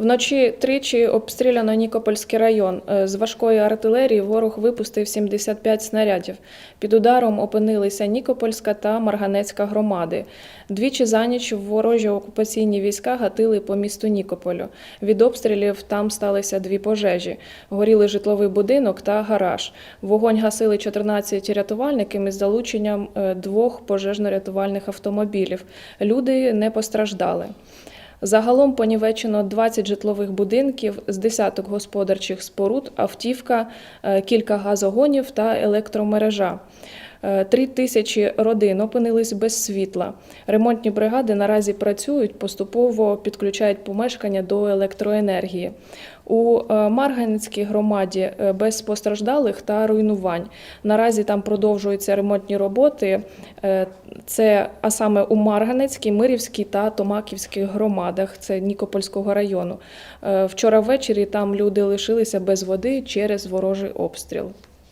Вночі тричі обстріляно Нікопольський район. Е, З важкої артилерії ворог випустив 75 снарядів. Під ударом опинилися Нікопольська та Марганецька громади. Двічі за ніч ворожі окупаційні війська гатили по місту Нікополю. Від обстрілів там сталися дві пожежі. Горіли житловий будинок та гараж. Вогонь гасили 14 рятувальників із залученням е, двох пожежно-рятувальних автомобілів. Люди не постраждали. Загалом понівечено 20 житлових будинків з десяток господарчих споруд, автівка, е, кілька газогонів та електромережа. Е, Три тисячі родин опинились без світла. Ремонтні бригади наразі працюють, поступово підключають помешкання до електроенергії. У е, Марганецькій громаді без постраждалих та руйнувань. Наразі там продовжуються ремонтні роботи. Е, Це а саме у Марганецькій, Мирівській та Томаківських громадах. Це Нікопольського району. Е, Вчора ввечері там люди лишилися без води через ворожий обстріл.